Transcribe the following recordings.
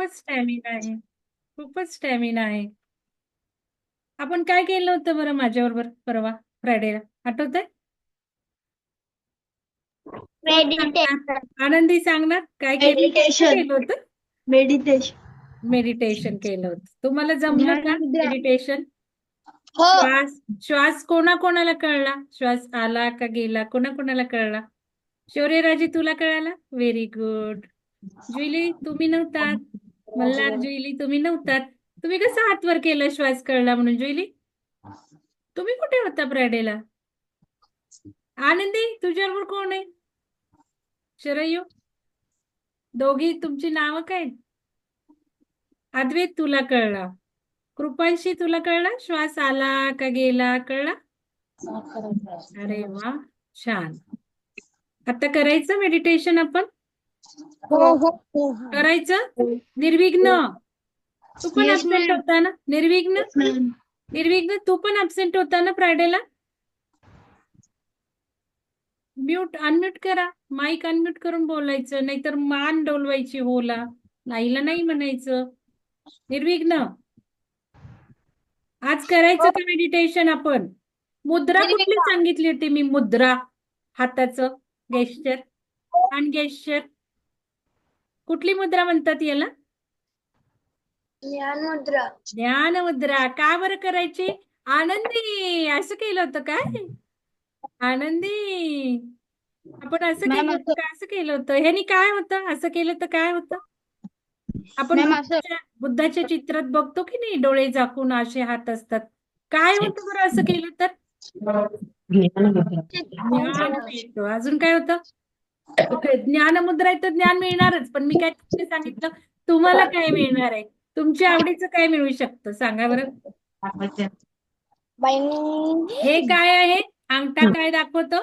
खूपच स्टॅमिना आहे. खूपच स्टॅमिना आहे. आपण काय केलं होतं बरं माझ्याबरोबर परवा? फ्रायडेला आठवतंय? मेडिटेशन आनंदी सांगणार? काय केलं. केलं होतं? मेडिटेशन मेडिटेशन केलं होतं. तुम्हाला जमलं का. मेडिटेशन हो. श्वास श्वास कोणाकोणाला कळला? श्वास आला का गेला? कोणाकोणाला कळला? शौर्यराजे तुला कळाला? व्हेरी गुड जुईली तुम्ही नव्हतात. मल्हार जुईली तुम्ही नव्हतात. तुम्ही कसं हातवर केलं श्वास कळला म्हणून जुईली तुम्ही कुठे होता फ्रायडेला आनंदी तुझ्याबरोबर कोण आहे? शरयू दोघी तुमची नावं काय? अद्वैत तुला कळला. कृपांशी तुला कळला? श्वास आला का गेला कळला? अरे वा छान. आता करायचं मेडिटेशन आपण? करायचं? निर्विघ्न. तू पण Yes, ma'am. होता ना? निर्विघ्न? निर्विघ्न? तू पण अब्सेंट होता ना फ्रायडेला म्यूट अनम्यूट करा. माईक अनम्यूट करून बोलायचं. नाहीतर मान डोलवायची होला. नाहीला नाही म्हणायचं. निर्विघ्न? आज करायचं का मेडिटेशन आपण? मुद्रा कुठली सांगितली होती मी? मुद्रा हाताचं. गेस्चर आणि गेस्चर कुठली मुद्रा म्हणतात याला? ज्ञान मुद्रा ध्यान मुद्रा का बरं करायची? आनंदी. असं केलं होतं काय? आनंदी. आपण असं मॅम, केलं होतं का? असं केलं होतं. ह्यानी काय होतं? असं केलं तर काय होतं? आपण मॅम, असं- बुद्धाच्या बुद्धाच्या चित्रात बघतो की नाही? डोळे झाकून असे हात असतात. काय होतं बरं असं केलं तर? ज्ञान मिळतं अजून काय होतं? ज्ञानमुद्रा आहे तर ज्ञान मिळणारच पण मी काय तुम्हाला सांगितलं? तुम्हाला काय मिळणार आहे? तुमच्या आवडीचं काय मिळू शकतं? सांगा बरं. हे काय आहे? अंगठा काय दाखवतो?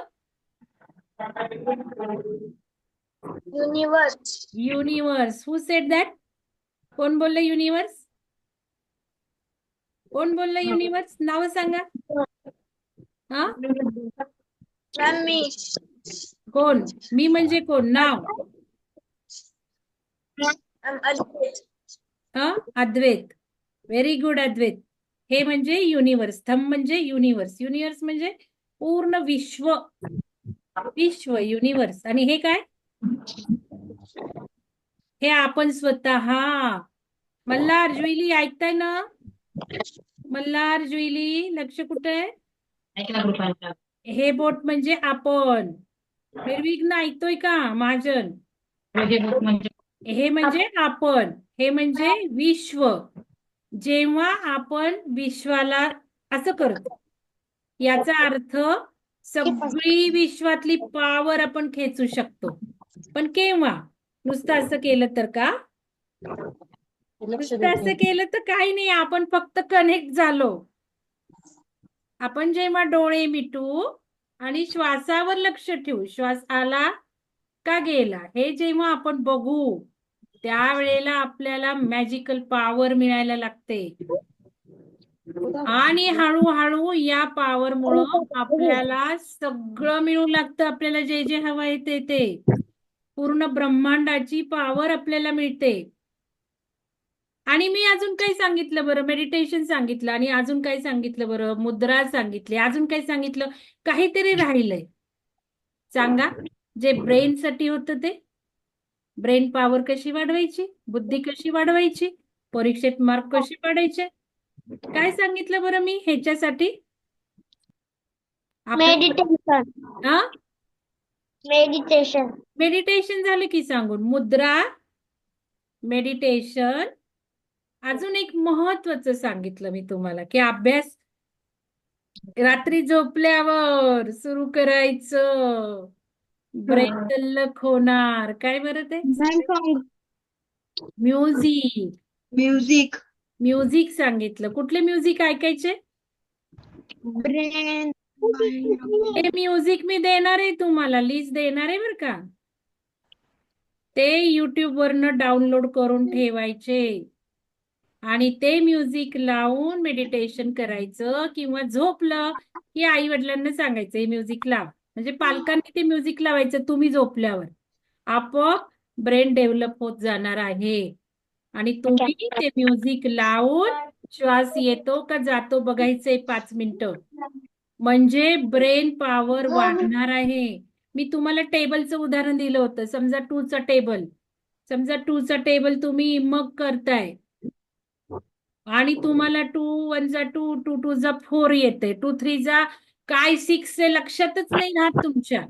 Universe universe who said that कोण बोललं युनिवर्स कोण बोललं युनिवर्स नाव सांगा. हा? कोण? मी म्हणजे कोण? नाव? अद्वैत हा अद्वैत व्हेरी गुड अद्वैत हे म्हणजे युनिवर्स थंब म्हणजे युनिवर्स युनिवर्स म्हणजे पूर्ण विश्व. विश्व युनिवर्स आणि हे काय? हे आपण स्वतः. मल्हार जुईली ऐकताय ना? मल्हार जुईली लक्ष कुठे आहे? हे बोट म्हणजे आपण. निर्विघ्न ऐकतोय का महाजन? हे म्हणजे आपण हे म्हणजे विश्व. जेव्हा आपण विश्वाला असं करतो याचा अर्थ सगळी विश्वातली पावर आपण खेचू शकतो. पण केव्हा? नुसतं असं केलं तर का? नुसतं असं केलं तर काही नाही आपण फक्त कनेक्ट झालो. आपण जेव्हा डोळे मिटू आणि श्वासावर लक्ष ठेवू. श्वास आला का गेला? हे जेव्हा आपण बघू त्यावेळेला आपल्याला मॅजिकल पॉवर मिळायला लागते. आणि हळूहळू या पॉवर मुळे आपल्याला सगळं मिळू लागतं. आपल्याला जे जे हवं आहे ते ते. पूर्ण ब्रह्मांडाची पॉवर आपल्याला मिळते. आणि मी अजून काही सांगितलं बरं मेडिटेशन सांगितलं आणि अजून काय सांगितलं बरं मुद्रा सांगितली अजून काय सांगितलं काहीतरी राहिलंय. सांगा जे ब्रेन साठी होतं ते? ब्रेन पॉवर कशी वाढवायची? बुद्धी कशी वाढवायची? परीक्षेत मार्क कसे पाडायचे? काय सांगितलं बरं मी ह्याच्यासाठी? हा मेडिटेशन मेडिटेशन झालं की सांगून. मुद्रा मेडिटेशन अजून एक महत्वाचं सांगितलं मी तुम्हाला की अभ्यास रात्री झोपल्यावर सुरू करायचं. ब्रेन तल्लख होणार. काय बरं ते? म्युझिक म्युझिक म्युझिक सांगितलं. कुठले म्युझिक ऐकायचे? ब्रेन हे म्युझिक मी देणार आहे तुम्हाला. लिस्ट देणार आहे बरं का? ते युट्यूब वरनं डाउनलोड करून ठेवायचे. आणि ते म्युझिक लावून मेडिटेशन करायचं किंवा झोपलं की आई वडिलांना सांगायचं हे म्युझिक लाव. म्हणजे पालकांनी ते म्युझिक लावायचं तुम्ही झोपल्यावर. आपोआप ब्रेन डेव्हलप होत जाणार आहे. आणि तुम्ही ते म्युझिक लावून श्वास येतो का जातो बघायचंय पाच मिनिटं. म्हणजे ब्रेन पॉवर वाढणार आहे. मी तुम्हाला टेबलचं उदाहरण दिलं होतं. समजा टूचा टेबल समजा टूचा टेबल तुम्ही मग करताय. आणि तुम्हाला टू वन जा टू टू टू जा फोर येते. टू थ्री जा काय सिक्स लक्षातच नाही राहत तुमच्या.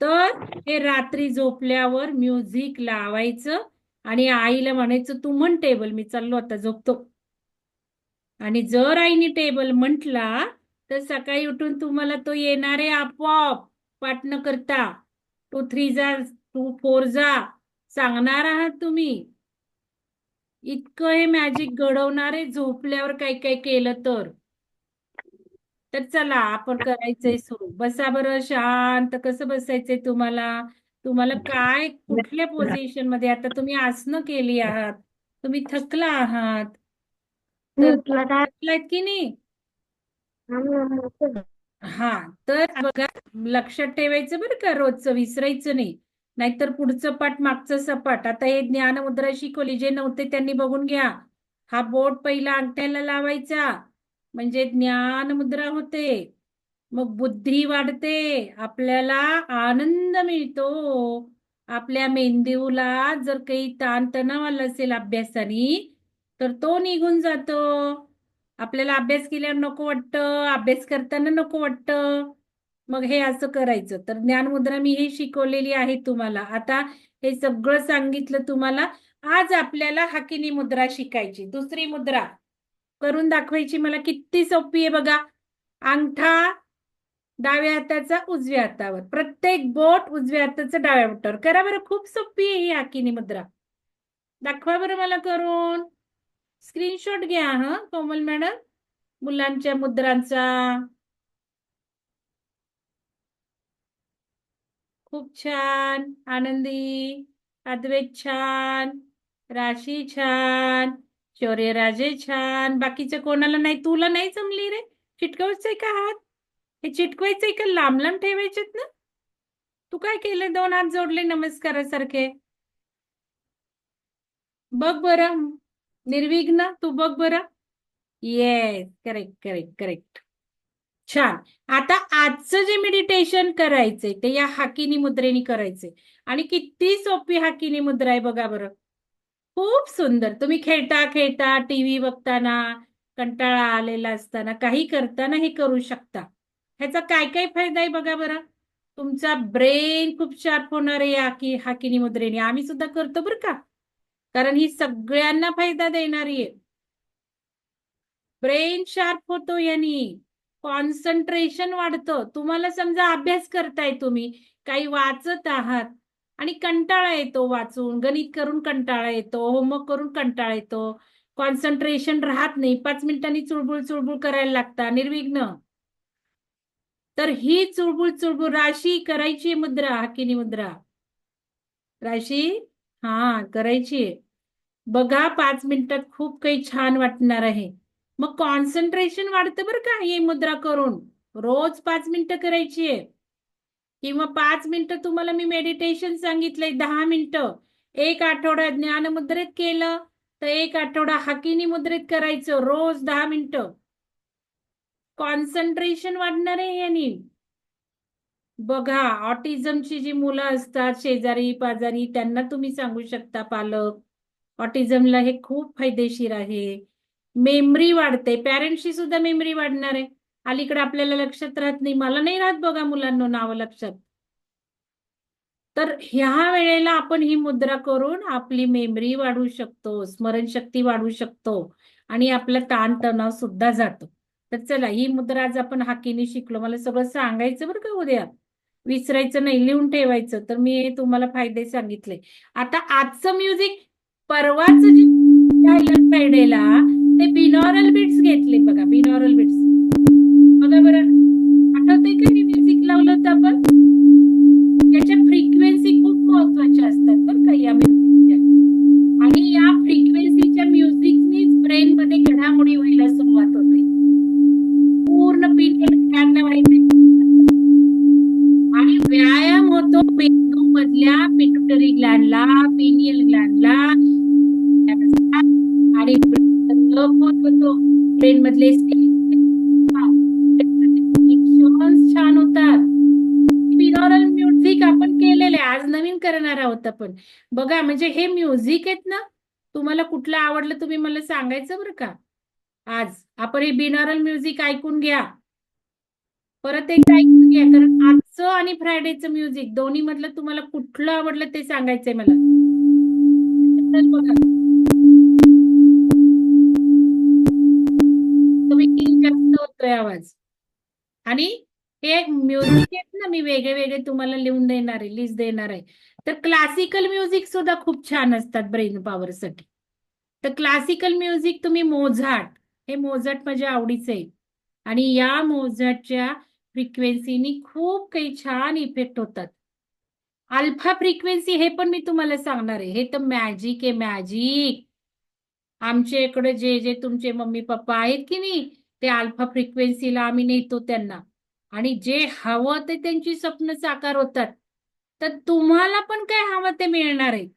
तर हे रात्री झोपल्यावर म्युझिक लावायचं आणि आईला म्हणायचं तू म्हण टेबल मी चाललो आता झोपतो. आणि जर आईने टेबल म्हटला तर सकाळी उठून तुम्हाला तो येणार आहे आपोआप पाठ न करता. टू थ्री जा टू फोर जा सांगणार आहात तुम्ही. इतकं हे मॅजिक घडवणार झोपल्यावर काय काय केलं तर. तर चला आपण करायचंय सुरू. बसा बरं शांत. कसं बसायचंय तुम्हाला? तुम्हाला काय कुठल्या पोझिशनमध्ये? आता तुम्ही आसनं केली आहात. तुम्ही थकला आहात. थकलात की नाही? हा तर बघा लक्षात ठेवायचं बरं का रोजचं विसरायचं नाही. नाहीतर पुढचं पाठ मागचं सपाट आता हे ज्ञानमुद्रा शिकवली जे नव्हते त्यांनी बघून घ्या. हा बोट पहिला अंगठ्याला लावायचा. म्हणजे ज्ञानमुद्रा होते. मग बुद्धी वाढते. आपल्याला आनंद मिळतो. आपल्या मेंदूला जर काही ताणतणाव आला असेल अभ्यासाने तर तो निघून जातो. आपल्याला अभ्यास केल्यावर नको वाटतं. अभ्यास करताना नको वाटतं. मग हे असं करायचं. तर ज्ञानमुद्रा मी हे शिकवलेली आहे तुम्हाला. आता हे सगळं सांगितलं तुम्हाला. आज आपल्याला हाकिनी मुद्रा शिकायची. दुसरी मुद्रा करून दाखवायची मला किती सोपी आहे बघा. अंगठा डाव्या हाताचा उजव्या हातावर. प्रत्येक बोट उजव्या हाताचं डाव्या बोटावर. करा बरं खूप सोपी आहे ही हाकिनी मुद्रा. दाखवा बरं मला करून. स्क्रीनशॉट घ्या हा कोमल मॅडम. मुलांच्या मुद्रांचा. खूप छान. आनंदी. अद्वैत छान. राशी छान. शौर्यराजे छान. बाकीचं कोणाला नाही? तुला नाही जमली रे? चिटकवायचंय का हात? हे चिटकवायचंय का? लांब लांब ठेवायचेत ना? तू काय केलं? दोन हात जोडले नमस्कारासारखे. बघ बरं. निर्विघ्न. तू बघ बरं. येस करेक्ट करेक्ट करेक्ट छान. आता आजचं जे मेडिटेशन करायचंय ते या हाकिनी मुद्रेने करायचंय. आणि किती सोपी हाकिनी मुद्रा आहे बघा बरं. खूप सुंदर. तुम्ही खेळता खेळता टीव्ही बघताना कंटाळा आलेला असताना काही करताना हे करू शकता. ह्याचा काय काय फायदा आहे बघा बरं? तुमचा ब्रेन खूप शार्प होणार आहे या की हाकिनी मुद्रेने. आम्ही सुद्धा करतो बरं का? कारण ही सगळ्यांना फायदा देणारी आहे. ब्रेन शार्प होतो यांनी. कॉन्सन्ट्रेशन वाढतं. तुम्हाला समजा अभ्यास करताय तुम्ही काही वाचत आहात आणि कंटाळा येतो वाचून गणित करून कंटाळा येतो होमवर्क करून कंटाळा येतो. कॉन्सन्ट्रेशन राहत नाही. पाच मिनिटांनी चुळबुळ चुळबुळ करायला लागता निर्विघ्न. तर ही चुळबुळ चुळबुळ राशी करायची मुद्रा हाकिनी मुद्रा. राशी? हा करायची बघा पाच मिनिटात खूप काही छान वाटणार आहे. मग कॉन्सन्ट्रेशन वाढतं बरं का ही मुद्रा करून. रोज पाच मिनिटं करायची आहे. किंवा पाच मिनिटं तुम्हाला मी मेडिटेशन सांगितलंय दहा मिनिटं. एक आठवडा ज्ञानमुद्रेत केलं तर एक आठवडा हाकिनी मुद्रेत करायचं रोज दहा मिनिटं. कॉन्सन्ट्रेशन वाढणार आहे यांनी. बघा ऑटिझमची जी मुलं असतात शेजारी पाजारी त्यांना तुम्ही सांगू शकता पालक. ऑटिझमला हे खूप फायदेशीर आहे. मेमरी वाढते. पॅरेंट्सची सुद्धा मेमरी वाढणार आहे. अलीकडे आपल्याला लक्षात राहत नाही. मला नाही राहत बघा मुलांना नावं लक्षात. तर ह्या वेळेला आपण ही मुद्रा करून आपली मेमरी वाढवू शकतो स्मरणशक्ती वाढवू शकतो आणि आपला ताणतणाव सुद्धा जातो. तर चला ही मुद्रा आज आपण हाकीने शिकलो. मला सगळं सांगायचं बरं का उद्या? विसरायचं नाही लिहून ठेवायचं. तर मी तुम्हाला फायदे सांगितले. आता आजचं म्युझिक परवाच जे फ्रायडेला ते बिनॉरल बिट्स घेतले बघा बिनॉरल बिट्स बघा बरं आठवते का हे म्युझिक लावलं होतं आपण याच्या फ्रिक्वेन्सी खूप महत्त्वाच्या असतात बरं का या म्युझिकच्या आणि या फ्रिक्वेन्सीच्या म्युझिकनीच ब्रेन मध्ये घडामोडी व्हायला सुरुवात होते पूर्ण पिनियल व्हायचे आणि व्यायाम होतो मेंदू मधल्या पिट्युटरी ग्लॅनला पिनियल ग्लॅनला मधले Connections छान होतात बिनॉरल म्युझिक आपण केलेले आज नवीन करणार आहोत आपण बघा म्हणजे हे म्युझिक आहेत ना तुम्हाला कुठलं आवडलं तुम्ही मला सांगायचं बरं का? आज आपण हे बिनॉरल म्युझिक ऐकून घ्या. परत एकदा ऐकून घ्या कारण आजचं आणि फ्रायडेचं म्युझिक दोन्ही मधलं तुम्हाला कुठलं आवडलं ते सांगायचंय मला. बघा. तुम्ही जास्त होतोय आवाज. आणि हे म्युझिक आहेत ना मी वेगळे वेगळे तुम्हाला लिहून देणार आहे लिस्ट देणार आहे. तर क्लासिकल म्युझिक सुद्धा खूप छान असतात ब्रेन पॉवरसाठी तर क्लासिकल म्युझिक तुम्ही मोझाट हे मोझाट माझ्या आवडीचं आहे. आणि या मोझाटच्या फ्रिक्वेन्सीनी खूप काही छान इफेक्ट होतात. अल्फा फ्रिक्वेन्सी हे पण मी तुम्हाला सांगणार आहे. हे तर मॅजिक आहे मॅजिक आमच्या इकडे जे जे तुमचे मम्मी पप्पा आहेत की नाही ते अल्फा फ्रिक्वेन्सीला आम्ही नेतो त्यांना. आणि जे हवं ते त्यांची स्वप्न साकार होतात. तर तुम्हाला पण काय हवं ते मिळणार आहे.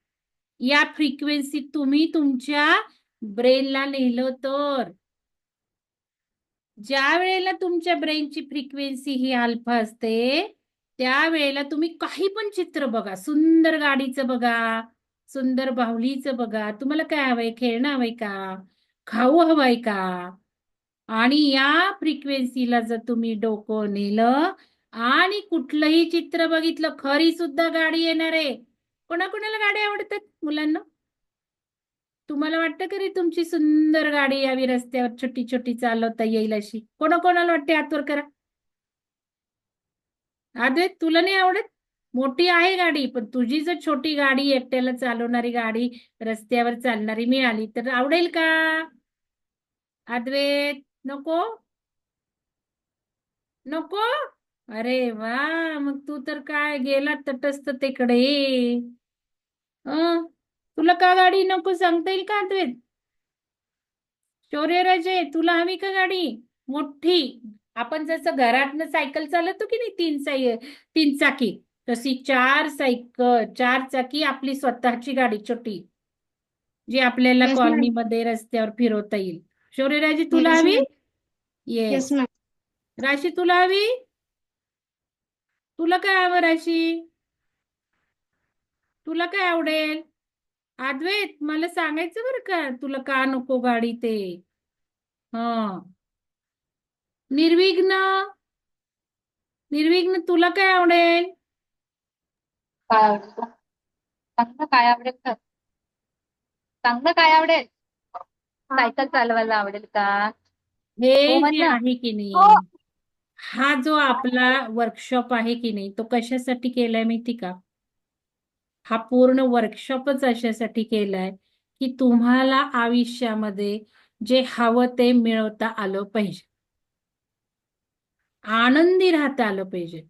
या फ्रिक्वेन्सी तुम्ही तुमच्या ब्रेनला नेलं तर. ज्या वेळेला तुमच्या ब्रेनची फ्रिक्वेन्सी ही अल्फा असते त्यावेळेला तुम्ही काही पण चित्र बघा. सुंदर गाडीचं बघा सुंदर बाहुलीचं बघा. तुम्हाला काय हवंय? खेळणं हवंय का? खाऊ हवंय का? आणि या फ्रिक्वेन्सीला जर तुम्ही डोकं नेलं आणि कुठलंही चित्र बघितलं खरी सुद्धा गाडी येणार आहे. कोणाकोणाला गाडी आवडतात मुलांना? तुम्हाला वाटतं का रे तुमची सुंदर गाडी यावी रस्त्यावर छोटी छोटी चालवता येईल अशी? कोणाकोणाला वाटते? हातवर करा. अद्वैत तुला नाही आवडत? मोठी आहे गाडी पण तुझी जर छोटी गाडी एकट्याला चालवणारी गाडी रस्त्यावर चालणारी मिळाली तर आवडेल का? अद्वैत नको. नको? अरे वा मग तू तर काय गेला तटस्थतेकडे अं तुला का गाडी नको सांगता येईल का अद्वैत? शौर्यराजे तुला हवी का गाडी? मोठी. आपण जसं घरातनं सायकल चालवतो की नाही तीन साई तीन चाकी? तशी चार सायकल चार चाकी आपली स्वतःची गाडी छोटी जी आपल्याला. कॉलनीमध्ये रस्त्यावर फिरवता येईल. शौर्यराजे तुला Yes, हवी ma'am. Yes ma'am. राशी तुला हवी? तुला काय हवं राशी? तुला काय आवडेल? अद्वैत मला सांगायचं बरं का तुला का नको गाडी ते? हा. निर्विघ्न. निर्विघ्न तुला काय आवडेल? काय आवडेल? चांगलं काय आवडेल चांगलं काय आवडेल? सायकल चालवायला आवडेल का? हे हो जे. आहे की नाही हो. हा जो आपला वर्कशॉप आहे की नाही तो कशासाठी केलाय माहिती का? हा पूर्ण वर्कशॉपच अशासाठी केलाय की तुम्हाला आयुष्यामध्ये जे हवं ते मिळवता आलं पाहिजे. आनंदी राहता आलं पाहिजे.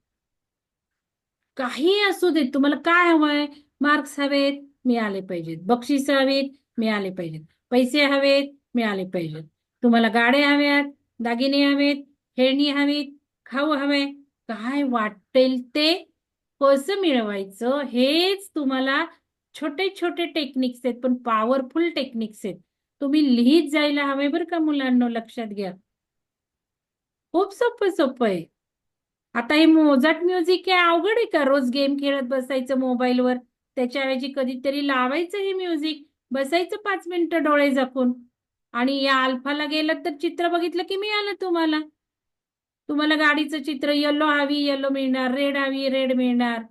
काही असू दे तुम्हाला काय हवंय? मार्क्स हवेत मिळाले पाहिजेत. बक्षीस हवेत मिळाले पाहिजेत. पैसे हवेत मिळाले पाहिजेत. तुम्हाला गाड्या हव्यात दागिने हवेत खेळणी हवीत खाऊ हवे. काय वाटेल ते कसं मिळवायचं हेच तुम्हाला छोटे छोटे टेक्निक्स आहेत पण पॉवरफुल टेक्निक्स आहेत. तुम्ही लिहित जायला हवे बरं का मुलांना लक्षात घ्या. खूप सोपं सोपं आहे. आता हे मोजाट म्युझिक आहे अवघड आहे का? रोज गेम खेळत बसायचं मोबाईलवर. त्याच्याऐवजी कधीतरी लावायचं हे म्युझिक. बसायचं पाच मिनिटं डोळे झाकून. आणि या अल्फाला गेलं तर चित्र बघितलं की मिळालं तुम्हाला. तुम्हाला गाडीचं चित्र येलो हवी येलो मिळणार रेड हवी रेड मिळणार.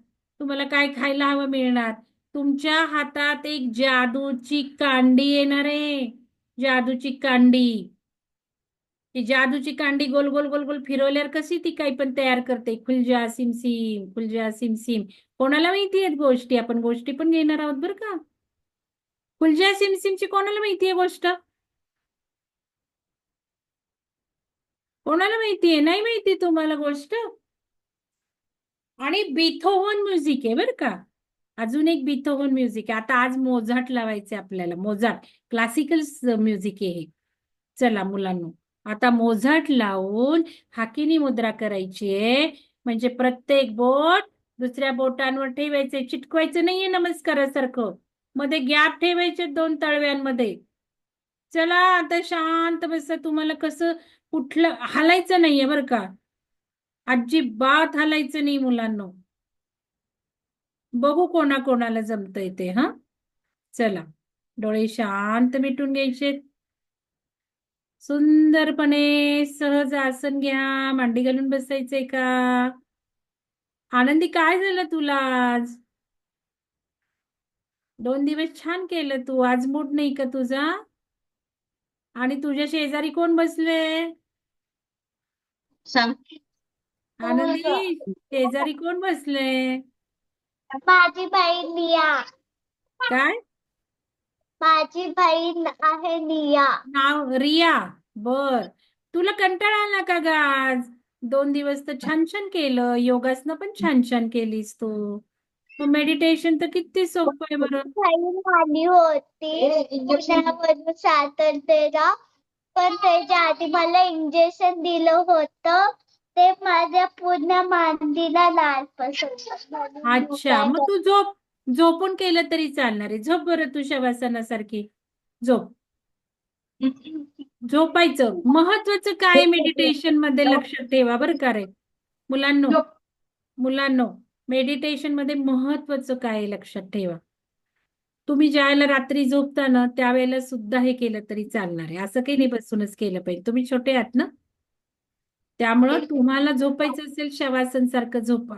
तुम्हाला काय खायला हवं मिळणार. तुमच्या हातात एक जादूची कांडी येणार आहे. जादूची कांडी. ती जादूची कांडी गोल गोल गोल गोल फिरवल्यावर कशी ती काही पण तयार करते? खुलजा सिम सिम खुलजा सिम सिम. कोणाला माहिती आहेत गोष्टी? आपण गोष्टी पण घेणार आहोत बरं का? खुलजा सिमसिमची कोणाला माहितीये गोष्ट? कोणाला माहितीये नाही माहिती तुम्हाला गोष्ट? आणि बिथोवन म्युझिक आहे बरं का. अजून एक बिथोवन म्युझिक आहे. आता आज मोझाट लावायचे आपल्याला. मोझाट क्लासिकल म्युझिक आहे चला मुलांनो. आता मोझाट लावून हाकिनी मुद्रा करायची आहे. म्हणजे प्रत्येक बोट दुसऱ्या बोटांवर ठेवायचे चिटकवायचं नाहीये नमस्कारासारखं. मध्ये गॅप ठेवायचे दोन तळव्यांमध्ये. चला आता शांत बसा. तुम्हाला कसं कुठलं हलायचं नाहीये बरं का. अजिबात हलायचं नाही मुलांनो. बघू कोणाकोणाला जमतंय ते हा? चला डोळे शांत मिटून घ्यायचे. सुंदरपणे सहज आसन घ्या. मांडी घालून बसायचंय का? आनंदी काय झालं तुला आज? दोन दिवस छान केलं तू. आज मूड नाही का तुझा? आणि तुझ्या शेजारी कोण बसले आनंदी शेजारी कोण बसले माझी बहीण निया. काय? माझी बहीण आहे निया. नाव रिया. बर. तुला कंटाळा आला का ग आज? दोन दिवस तर छान छान केलं. योगासनं पण छान छान केलीस तू. मग मेडिटेशन तर किती सोपं आहे बरं? बहीण आली होती पुण्यावरून सातरतेला पण त्याच्या आधी मला इंजेक्शन दिलं होतं. ते माझ्या पूर्ण मांडीला लाल पसरलं. अच्छा मग तू झोप झोपून केलं तरी चालणार आहे. झोप बरं तू शवासनासारखी. झोप. झोपायचं. महत्वाचं काय मेडिटेशनमध्ये लक्षात ठेवा बरं का रे? मुलांनो. मुलांनो. मेडिटेशनमध्ये महत्वाचं काय लक्षात ठेवा. तुम्ही ज्यावेळेला रात्री झोपता ना त्यावेळेला सुद्धा हे केलं तरी चालणार आहे. असं काही नाही बसूनच केलं पाहिजे. तुम्ही छोटे आहात ना? त्यामुळं तुम्हाला झोपायचं असेल शवासन सारखं झोपा.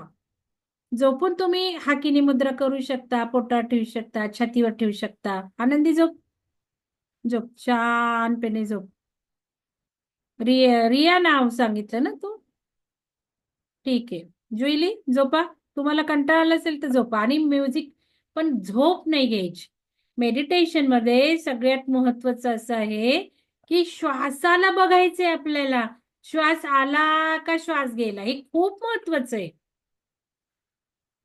झोपून तुम्ही हाकिनी मुद्रा करू शकता पोटावर ठेवू शकता छातीवर ठेवू शकता. आनंदी झोप. झोप. शांतपणे झोप. रिया रिया नाव सांगितलं ना तू? ठीक आहे. जुईली झोपा. तुम्हाला कंटाळा आला असेल तर झोपा. आणि म्युझिक पण झोप नाही घ्यायची. मेडिटेशनमध्ये सगळ्यात महत्वाचं असं आहे की श्वासाला बघायचंय आपल्याला. श्वास आला का श्वास गेला? हे खूप महत्वाचं आहे.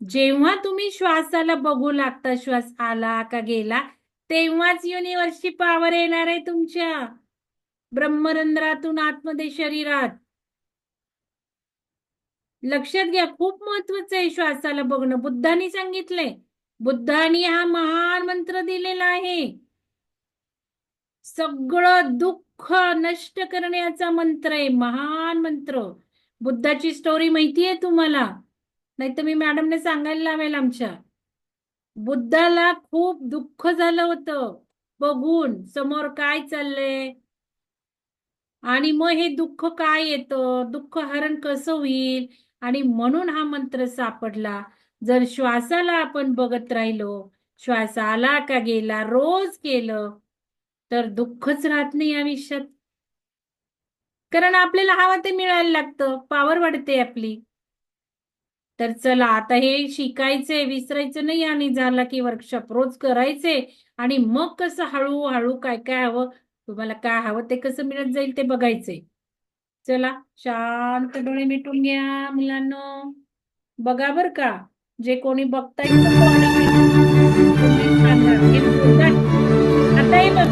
जेव्हा तुम्ही श्वासाला बघू लागता श्वास आला का गेला तेव्हाच युनिव्हर्सची पॉवर येणार आहे तुमच्या. ब्रह्मरंध्रातून आतमध्ये शरीरात. लक्षात घ्या खूप महत्वाचं आहे श्वासाला बघणं. बुद्धांनी सांगितलंय बुद्धांनी हा महान मंत्र दिलेला आहे. सगळं दुःख नष्ट करण्याचा मंत्र आहे महान मंत्र. बुद्धाची स्टोरी माहिती आहे तुम्हाला. नाही तर मी मॅडमने सांगायला लावेल आमच्या. बुद्धाला खूप दुःख झालं होतं. बघून समोर काय चाललंय? आणि मग हे दुःख काय येतं? दुःख हरण कसं होईल? आणि म्हणून हा मंत्र सापडला. जर श्वासाला आपण बघत राहिलो श्वास आला का गेला रोज केलं तर दुःखच राहत नाही आयुष्यात. कारण आपल्याला हवं ते मिळायला लागतं पावर वाढते आपली. तर चला आता हे शिकायचंय विसरायचं नाही आणि झाला की वर्कशॉप रोज करायचे आणि मग कसं हळूहळू काय काय हवं तुम्हाला काय हवं ते कसं मिळत जाईल ते बघायचंय. चला शांत डोळे मिटून घ्या मुलांना. बघा बर का जे कोणी बघताय आता हे बघ.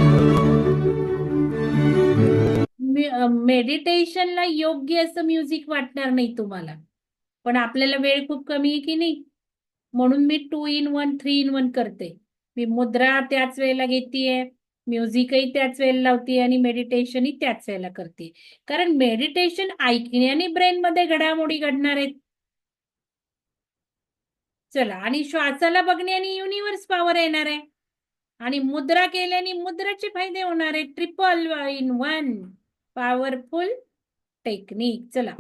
मेडिटेशनला योग्य असं म्युझिक वाटणार नाही तुम्हाला. पण आपल्याला वेळ खूप कमी आहे की नाही? म्हणून मी two in one three in one करते. मी मुद्रा त्याच वेळेला घेतीये. म्युझिकही त्याच वेळेला लावते आणि मेडिटेशनही त्याच वेळेला करते. कारण मेडिटेशन ऐकण्याने ब्रेनमध्ये घडामोडी घडणार आहेत. चला आणि श्वासाला बघण्याने युनिव्हर्स पॉवर येणार आहे. आणि मुद्रा केल्याने मुद्राचे फायदे होणार आहे triple in one powerful technique चला.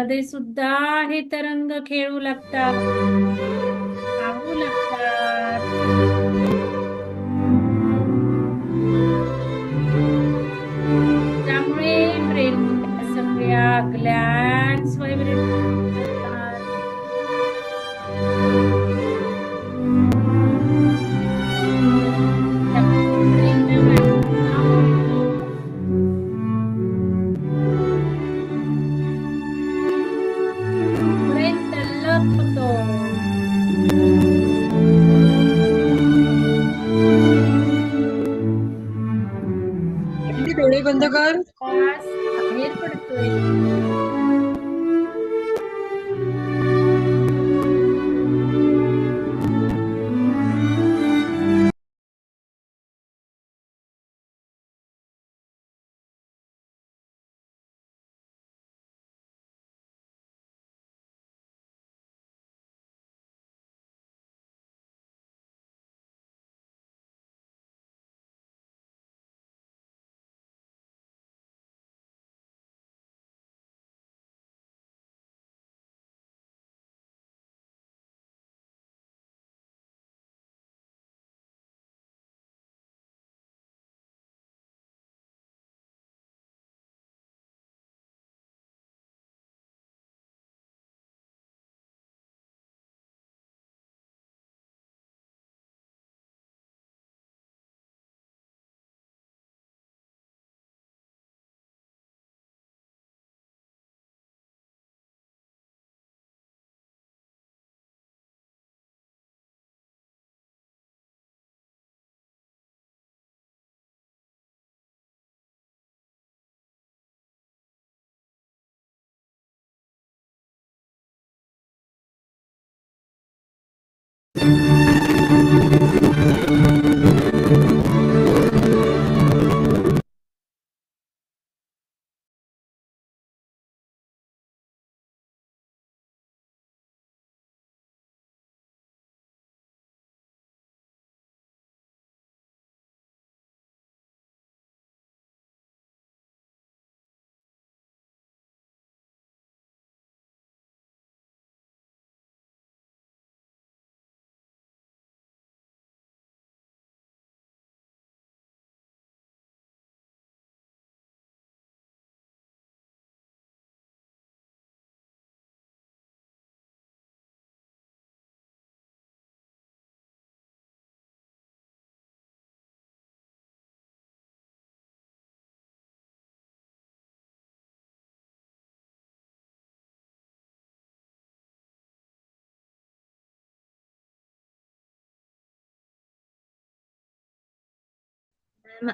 मध्ये सुद्धा हे तरंग खेळू लागतात.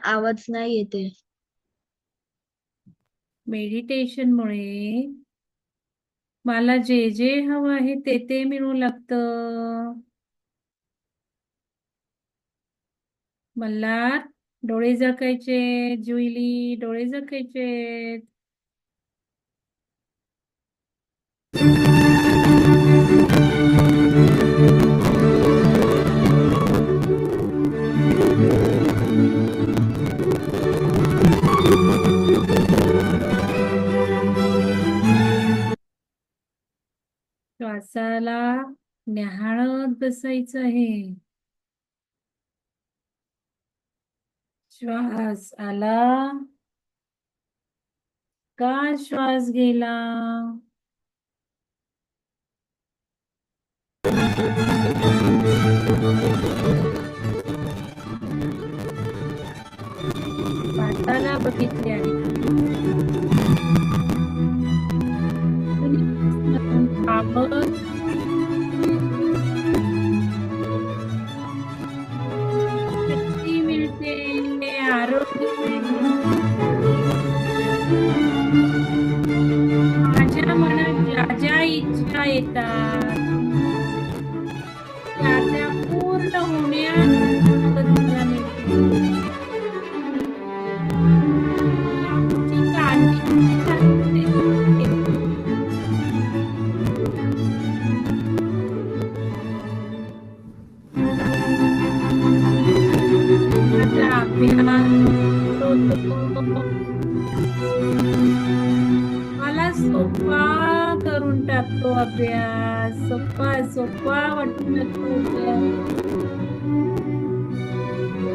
आवाज नाही येते मेडिटेशन मुळे मला जे जे हवं आहे ते ते मिळू लागतं. मल्हार डोळे जखायचे जुईली डोळे जखायचे श्वासाला न्याहाळत बसायचं आहे. श्वास आला. का श्वास गेला? पाताला बघितले आहे आपण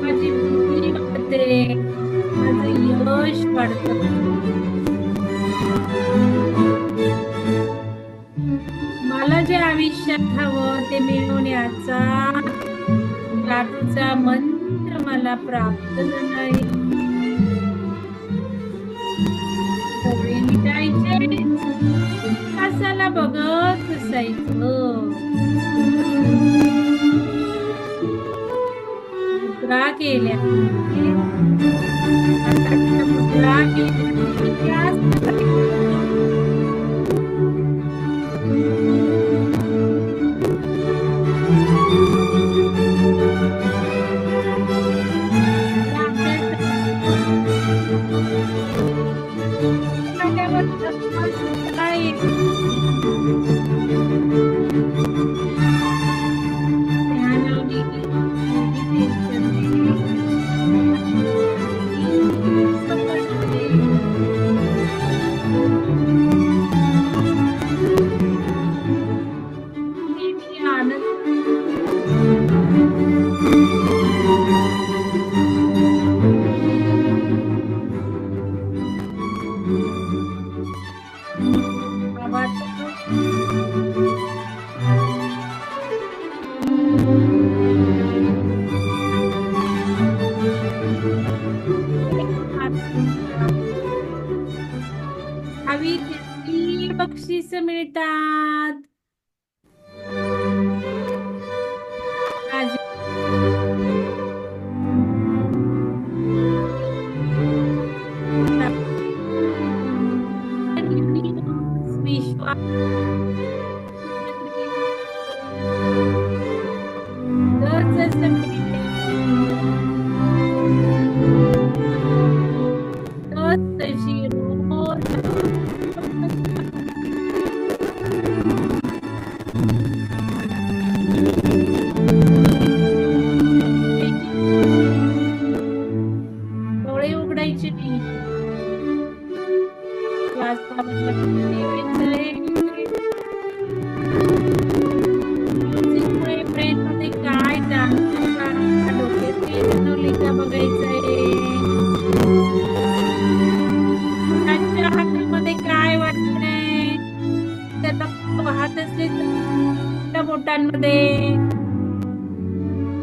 माझी बुद्धी वाढते माझं यश वाढतं मला जे आयुष्यात हवं ते मिळवण्याचा रात्रीचा मंत्र मला प्राप्त झाला आहे मिटायचे. कसाला बघत बसायचं. मुद्रा केल्या हाताच्या मुद्रा केल्या